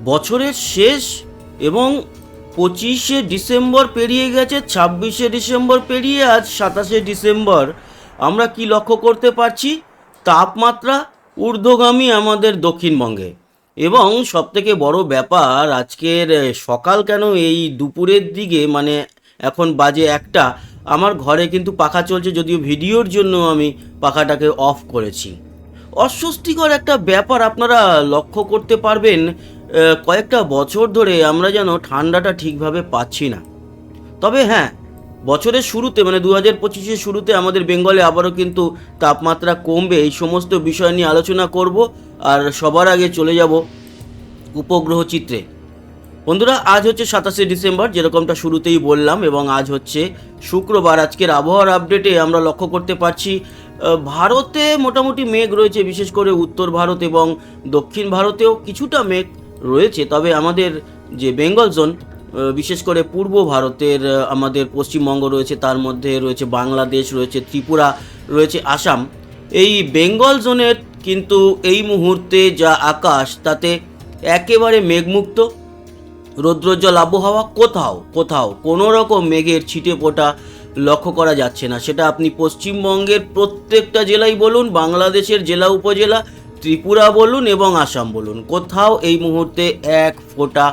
বছরের শেষ এবং পঁচিশে ডিসেম্বর পেরিয়ে গেছে, ছাব্বিশে ডিসেম্বর পেরিয়ে আজ সাতাশে ডিসেম্বর। আমরা কি লক্ষ্য করতে পারছি? তাপমাত্রা ঊর্ধ্বগামী আমাদের দক্ষিণবঙ্গে। এবং সবথেকে বড় ব্যাপার, আজকের সকাল কেন এই দুপুরের দিকে মানে এখন বাজে একটা, আমার ঘরে কিন্তু পাখা চলছে যদিও ভিডিওর জন্য আমি পাখাটাকে অফ করেছি। অস্বস্তিকর একটা ব্যাপার আপনারা লক্ষ্য করতে পারবেন কয়েকটা বছর ধরে আমরা যেন ঠান্ডাটা ঠিকভাবে পাচ্ছি না। তবে হ্যাঁ বছরের শুরুতে মানে দু হাজার পঁচিশের শুরুতে আমাদের বেঙ্গলে আবারও কিন্তু তাপমাত্রা কমবে, এই সমস্ত বিষয় নিয়ে আলোচনা করব আর সবার আগে চলে যাব উপগ্রহ চিত্রে। বন্ধুরা, আজ হচ্ছে সাতাশে ডিসেম্বর, যেরকমটা শুরুতেই বললাম, এবং আজ হচ্ছে শুক্রবার। আজকের আবহাওয়ার আপডেটে আমরা লক্ষ্য করতে পারছি ভারতে মোটামুটি মেঘ রয়েছে, বিশেষ করে উত্তর ভারত এবং দক্ষিণ ভারতেও কিছুটা মেঘ রয়েছে, তবে আমাদের যে বেঙ্গল জোন বিশেষ করে পূর্ব ভারতের আমাদের পশ্চিমবঙ্গ রয়েছে, তার মধ্যে রয়েছে বাংলাদেশ, রয়েছে ত্রিপুরা, রয়েছে আসাম। এই বেঙ্গল জোনের কিন্তু এই মুহূর্তে যা আকাশ, তাতে একেবারে মেঘমুক্ত, রৌদ্রোজ্জ্বল আবহাওয়া কোথাও কোথাও কোনো রকম মেঘের ছিটে ফোটা লক্ষ্য করা যাচ্ছে না। সেটা আপনি পশ্চিমবঙ্গের প্রত্যেকটা জেলাই বলুন, বাংলাদেশের জেলা, উপজেলা ত্রিপুরা বলুন এবং আসাম বলুন, কোথাও এই মুহূর্তে এক ফোঁটা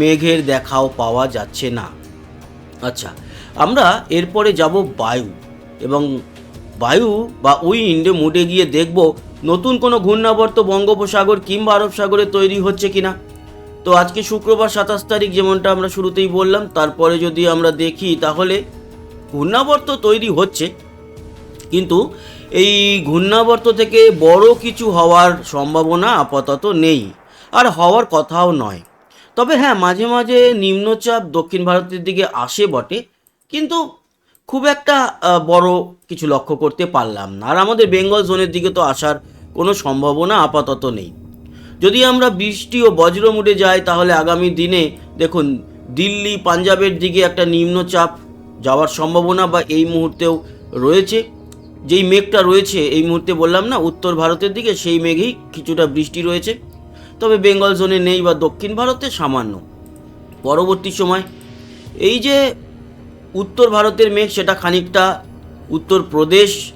মেঘের দেখাও পাওয়া যাচ্ছে না। আচ্ছা আমরা এরপরে যাব বায়ু এবং বায়ু বা উইন্ড মুডে গিয়ে দেখব নতুন কোনো ঘূর্ণাবর্ত বঙ্গোপসাগর কিংবা আরব সাগরে তৈরি হচ্ছে কিনা। তো আজকে শুক্রবার সাতাশ তারিখ যেমনটা আমরা শুরুতেই বললাম, তারপরে যদি আমরা দেখি তাহলে ঘূর্ণাবর্ত তৈরি হচ্ছে, কিন্তু এই ঘূর্ণাবর্ত থেকে বড় কিছু হওয়ার সম্ভাবনা আপাতত নেই, আর হওয়ার কথাও নয়। তবে হ্যাঁ মাঝে মাঝে নিম্নচাপ দক্ষিণ ভারতের দিকে আসে বটে, কিন্তু খুব একটা বড় কিছু লক্ষ্য করতে পারলাম না। আর আমাদের বেঙ্গল জোনের দিকে তো আসার কোনো সম্ভাবনা আপাতত নেই। যদি আমরা বৃষ্টি ও বজ্র মুডে যাই, তাহলে আগামী দিনে দেখুন, দিল্লি, পাঞ্জাবের দিকে একটা নিম্নচাপ যাওয়ার সম্ভাবনা বা এই মুহূর্তেও রয়েছে। যেই মেঘটা রয়েছে, এই মুহূর্তে বললাম না, উত্তর ভারতের দিকে সেই মেঘেই কিছুটা বৃষ্টি রয়েছে। তবে বেঙ্গল জোনে নেই বা দক্ষিণ ভারতে সামান্য। পরবর্তী সময়, এই যে উত্তর ভারতের মেঘ, সেটা খানিকটা উত্তরপ্রদেশ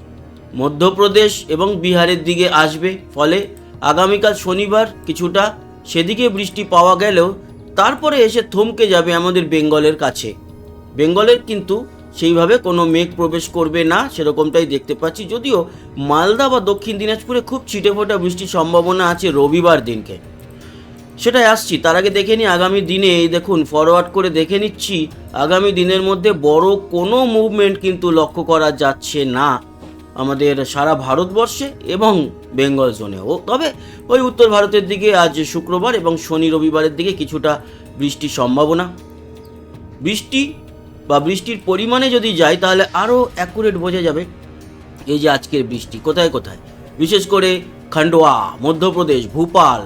মধ্যপ্রদেশ এবং বিহারের দিকে আসবে। ফলে আগামীকাল শনিবার কিছুটা সেদিকে বৃষ্টি পাওয়া গেলেও তারপরে এসে থমকে যাবে আমাদের বেঙ্গলের কাছে। বেঙ্গলের কিন্তু সেইভাবে কোনো মেঘ প্রবেশ করবে না, সেরকমটাই দেখতে পাচ্ছি। যদিও মালদা বা দক্ষিণ দিনাজপুরে খুব ছিটেফোঁটা বৃষ্টির সম্ভাবনা আছে রবিবার দিনকে। সেটাই আসছি, তার আগে দেখে নিই আগামী দিনে, এই দেখুন ফরওয়ার্ড করে দেখে নিচ্ছি, আগামী দিনের মধ্যে বড় কোনো মুভমেন্ট কিন্তু লক্ষ্য করা যাচ্ছে না আমাদের সারা ভারতবর্ষে এবং বেঙ্গল জোনেও। তবে ওই উত্তর ভারতের দিকে আজ শুক্রবার এবং শনি রবিবারের দিকে কিছুটা বৃষ্টির সম্ভাবনা। বৃষ্টি বা বৃষ্টির পরিমাণে যদি যাই তাহলে আরও অ্যাকুরেট বোঝা যাবে এই যে আজকের বৃষ্টি। কোথায় কোথায়? বিশেষ করে খান্ডোয়া মধ্যপ্রদেশ, ভোপাল,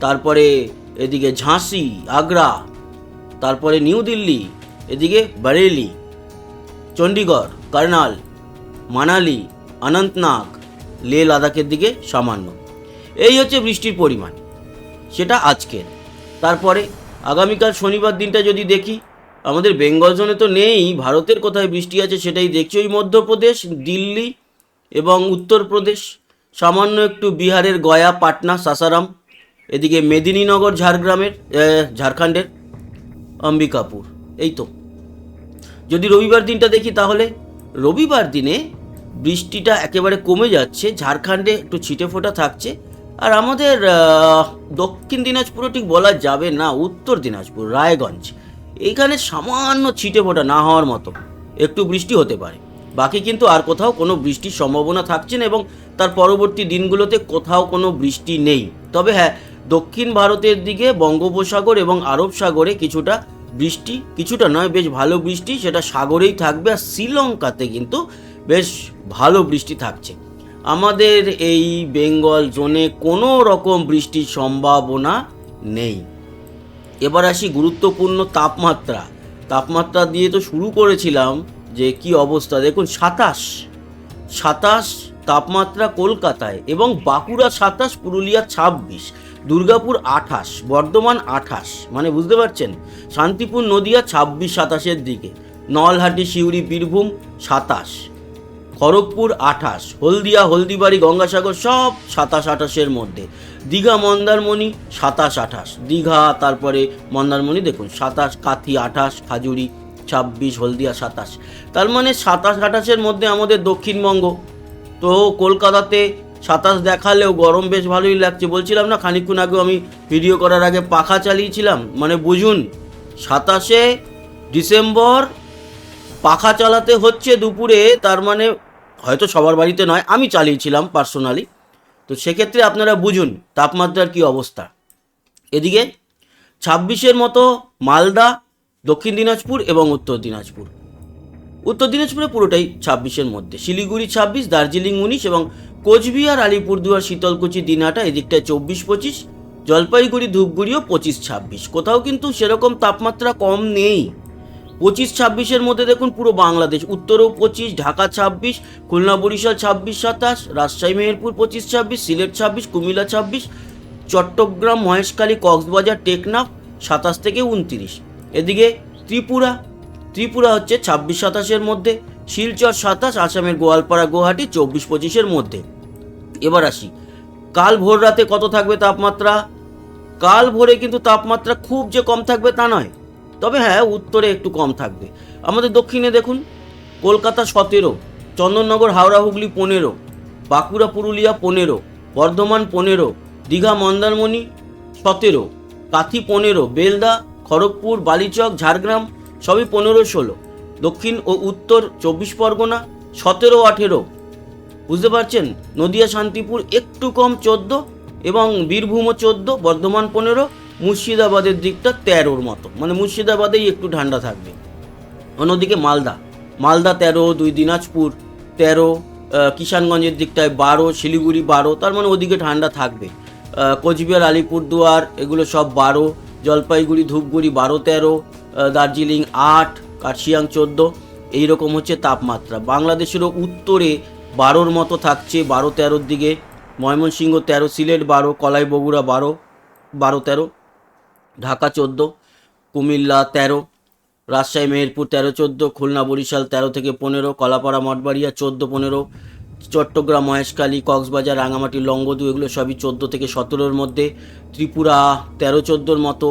তারপরে এদিকে ঝাঁসি, আগ্রা, তারপরে নিউ দিল্লি, এদিকে বারেলি চণ্ডীগড় কার্নাল, মানালি, অনন্তনাগ লে লাদাখের দিকে সামান্য। এই হচ্ছে বৃষ্টির পরিমাণ, সেটা আজকের। তারপরে আগামীকাল শনিবার দিনটা যদি দেখি আমাদের বেঙ্গল জোনে তো নেই, ভারতের কোথায় বৃষ্টি আছে সেটাই দেখছি। ওই মধ্যপ্রদেশ, দিল্লি এবং উত্তরপ্রদেশ, সামান্য একটু বিহারের গয়া, পাটনা, সাসারাম, এদিকে মেদিনীনগর, ঝাড়গ্রামের ঝাড়খণ্ডের, অম্বিকাপুর, এই তো। যদি রবিবার দিনটা দেখি তাহলে রবিবার দিনে বৃষ্টিটা একেবারে কমে যাচ্ছে, ঝাড়খণ্ডে একটু ছিটে ফোটা থাকছে, আর আমাদের দক্ষিণ দিনাজপুরও ঠিক বলা যাবে না, উত্তর দিনাজপুর, রায়গঞ্জ। এইখানে সামান্য ছিটে ফোটা না হওয়ার মতো। একটু বৃষ্টি হতে পারে। বাকি কিন্তু আর কোথাও কোনো বৃষ্টির সম্ভাবনা থাকছে না এবং তার পরবর্তী দিনগুলোতে কোথাও কোনো বৃষ্টি নেই। তবে হ্যাঁ দক্ষিণ ভারতের দিকে বঙ্গোপসাগর এবং আরব সাগরে কিছুটা বৃষ্টি, কিছুটা নয়, বেশ ভালো বৃষ্টি, সেটা সাগরেই থাকবে আর শ্রীলঙ্কাতে কিন্তু বেশ ভালো বৃষ্টি থাকছে। আমাদের এই বেঙ্গল জোনে কোনো রকম বৃষ্টির সম্ভাবনা নেই। এবার আসি গুরুত্বপূর্ণ তাপমাত্রা। তাপমাত্রা দিয়ে তো শুরু করেছিলাম যে কি অবস্থা। দেখুন, সাতাশ। সাতাশ তাপমাত্রা কলকাতায় এবং বাঁকুড়া সাতাশ, পুরুলিয়া ছাব্বিশ, দুর্গাপুর আঠাশ, বর্ধমান আঠাশ মানে বুঝতে পারছেন? শান্তিপুর, নদিয়া ছাব্বিশ সাতাশের দিকে, নলহাটি, সিউড়ি, বীরভূম সাতাশ। খড়গপুর আঠাশ, হলদিয়া, হলদিবাড়ি, গঙ্গাসাগর সব সাতাশ আঠাশের মধ্যে। দীঘা, মন্দারমণি সাতাশ আঠাশ। দীঘা, তারপরে মন্দারমণি দেখুন, সাতাশ, কাথি আঠাশ, খাজুরি ছাব্বিশ, হলদিয়া সাতাশ। তার মানে সাতাশ আঠাশের মধ্যে আমাদের দক্ষিণবঙ্গ। তো কলকাতাতে সাতাশ দেখালেও গরম বেশ ভালোই লাগছে। বলছিলাম না, খানিকক্ষণ আগে আমি ভিডিও করার আগে পাখা চালিয়েছিলাম। মানে বুঝুন, সাতাশে ডিসেম্বর পাখা চালাতে হচ্ছে দুপুরে, তার মানে হয়তো সবার বাড়িতে নয়, আমি চালিয়েছিলাম পার্সোনালি তো সেক্ষেত্রে আপনারা বুঝুন, তাপমাত্রার কি অবস্থা। এদিকে ছাব্বিশের মতো মালদা, দক্ষিণ দিনাজপুর এবং উত্তর দিনাজপুর। উত্তর দিনাজপুরে পুরোটাই ছাব্বিশের মধ্যে। শিলিগুড়ি ছাব্বিশ, দার্জিলিং উনিশ এবং কোচবিহার, আলিপুরদুয়ার, শীতলকুচি, দিনহাটা, এদিকটায় চব্বিশ, পঁচিশ, জলপাইগুড়ি, ধূপগুড়িও পঁচিশ, ছাব্বিশ। কোথাও কিন্তু সেরকম তাপমাত্রা কম নেই। পঁচিশ ছাব্বিশের মধ্যে দেখুন পুরো বাংলাদেশ। উত্তরেও পঁচিশ, ঢাকা ছাব্বিশ, খুলনা বরিশাল ছাব্বিশ, সাতাশ, রাজশাহী, মেহেরপুর পঁচিশ ছাব্বিশ, সিলেট ছাব্বিশ, কুমিল্লা ছাব্বিশ, চট্টগ্রাম, মহেশখালী, কক্সবাজার, টেকনাফ সাতাশ থেকে উনতিরিশ। এদিকে ত্রিপুরা ত্রিপুরা হচ্ছে ছাব্বিশ, সাতাশের মধ্যে, শিলচর সাতাশ, আসামের গোয়ালপাড়া, গুয়াহাটি চব্বিশ, পঁচিশের মধ্যে। এবার আসি, কাল ভোর রাতে কত থাকবে তাপমাত্রা? কাল ভোরে কিন্তু তাপমাত্রা খুব যে কম থাকবে তা নয়। তবে হ্যাঁ উত্তরে একটু কম থাকবে। আমাদের দক্ষিণে দেখুন, কলকাতা সতেরো, চন্দননগর, হাওড়া, হুগলি পনেরো, বাঁকুড়া, পুরুলিয়া পনেরো, বর্ধমান পনেরো, দীঘা, মন্দারমণি সতেরো, কাথি পনেরো, বেলদা, খড়গপুর, বালিচক, ঝাড়গ্রাম সবই পনেরো, ষোলো। দক্ষিণ ও উত্তর চব্বিশ পরগনা সতেরো, আঠেরো। বুঝতে পারছেন? নদিয়া, শান্তিপুর একটু কম চোদ্দ এবং বীরভূমও চোদ্দ, বর্ধমান পনেরো মুর্শিদাবাদের দিকটা তেরোর মতো। মানে মুর্শিদাবাদেই একটু ঠান্ডা থাকবে। অন্যদিকে মালদা। মালদা তেরো, দুই দিনাজপুর তেরো কিষানগঞ্জের দিকটায় বারো, শিলিগুড়ি বারো, তার মানে ওদিকে ঠান্ডা থাকবে। কোচবিহার, আলিপুরদুয়ার, এগুলো সব বারো, জলপাইগুড়ি, ধূপগুড়ি বারো, তেরো দার্জিলিং আট, কার্শিয়াং চোদ্দ, এইরকম হচ্ছে তাপমাত্রা। বাংলাদেশেরও উত্তরে বারোর মতো থাকছে, বারো তেরোর দিকে। ময়মনসিংহ তেরো, সিলেট বারো কলাই বগুড়া বারো বারো তেরো। ঢাকা চোদ্দ, কুমিল্লা তেরো, রাজশাহী, মেহেরপুর তেরো চোদ্দ, খুলনা, বরিশাল তেরো থেকে পনেরো, কলাপাড়া, মঠবাড়িয়া চোদ্দ, পনেরো, চট্টগ্রাম, মহেশখালী, কক্সবাজার, রাঙামাটি লঙ্গদু এগুলো সবই চোদ্দ থেকে সতেরোর মধ্যে, ত্রিপুরা তেরো চোদ্দোর মতো,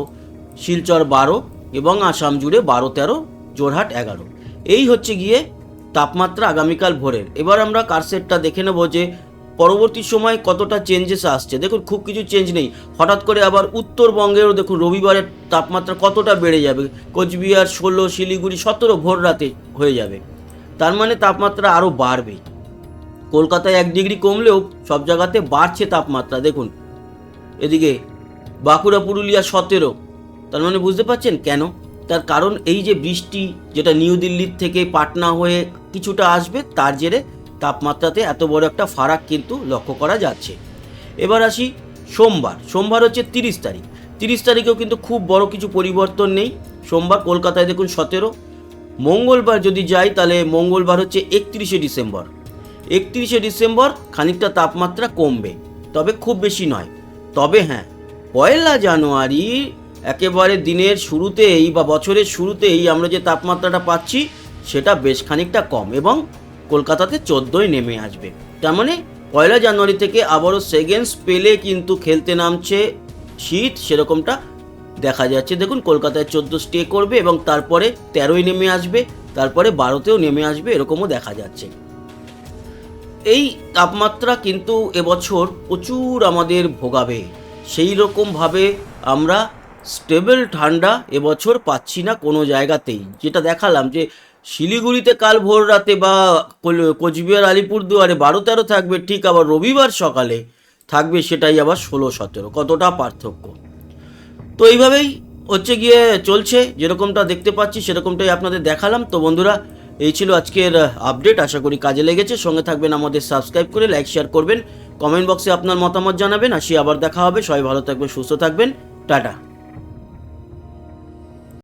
শিলচর বারো এবং আসাম জুড়ে বারো তেরো জোরহাট এগারো। এই হচ্ছে গিয়ে তাপমাত্রা আগামীকাল ভোরের। এবার আমরা কারসেটটা দেখে নেব যে পরবর্তী সময় কতটা চেঞ্জেস আসছে? দেখুন, খুব কিছু চেঞ্জ নেই। হঠাৎ করে আবার উত্তরবঙ্গেরও দেখুন, রবিবারের তাপমাত্রা কতটা বেড়ে যাবে? কোচবিহার, ষোলো, শিলিগুড়ি, সতেরো ভোর রাতে হয়ে যাবে। তার মানে তাপমাত্রা আরও বাড়বে। কলকাতায় এক ডিগ্রি কমলেও সব জায়গাতে বাড়ছে তাপমাত্রা, দেখুন। এদিকে বাঁকুড়া, পুরুলিয়া, সতেরো। তার মানে বুঝতে পারছেন কেন? তার কারণ এই যে বৃষ্টি, যেটা নিউ দিল্লির থেকে পাটনা হয়ে কিছুটা আসবে, তার জেরে তাপমাত্রাতে এত বড় একটা ফারাক কিন্তু লক্ষ্য করা যাচ্ছে। এবার আসি সোমবার। সোমবার হচ্ছে তিরিশ তারিখ। তিরিশ তারিখেও কিন্তু খুব বড় কিছু পরিবর্তন নেই। সোমবার কলকাতায় দেখুন সতেরো। মঙ্গলবার যদি যাই তাহলে মঙ্গলবার হচ্ছে একত্রিশে ডিসেম্বর। একত্রিশে ডিসেম্বর খানিকটা তাপমাত্রা কমবে, তবে খুব বেশি নয়। তবে হ্যাঁ পয়লা জানুয়ারি একেবারে দিনের শুরুতেই বা বছরের শুরুতেই আমরা যে তাপমাত্রাটা পাচ্ছি, সেটা বেশ খানিকটা কম এবং কলকাতাতে চোদ্দোই নেমে আসবে। তার মানে পয়লা জানুয়ারি থেকে আবারও সেকেন্ড স্পেলে কিন্তু খেলতে নামছে শীত, সেরকমটা দেখা যাচ্ছে। দেখুন, কলকাতায় চোদ্দ স্টে করবে এবং তারপরে তেরোই নেমে আসবে, তারপরে বারোতেও নেমে আসবে, এরকমও দেখা যাচ্ছে। এই তাপমাত্রা কিন্তু এবছর প্রচুর আমাদের ভোগাবে। সেই রকমভাবে আমরা স্টেবল ঠান্ডা এবছর পাচ্ছি না কোনো জায়গাতেই। যেটা দেখালাম যে শিলিগুড়িতে কাল ভোর রাতে বা কোচবিহার, আলিপুরদুয়ারে বারো তেরো থাকবে, ঠিক আবার রবিবার সকালে থাকবে সেটাই আবার ষোলো সতেরো। কতটা পার্থক্য? তো এইভাবেই হচ্ছে গিয়ে চলছে, যেরকমটা দেখতে পাচ্ছি সেরকমটাই আপনাদের দেখালাম। তো বন্ধুরা, এই ছিল আজকের আপডেট, আশা করি কাজে লেগেছে। সঙ্গে থাকবেন আমাদের সাবস্ক্রাইব করে, লাইক, শেয়ার করবেন। কমেন্ট বক্সে আপনার মতামত জানাবেন, আসি আবার দেখা হবে। সবাই ভালো থাকবেন, সুস্থ থাকবেন। টাটা।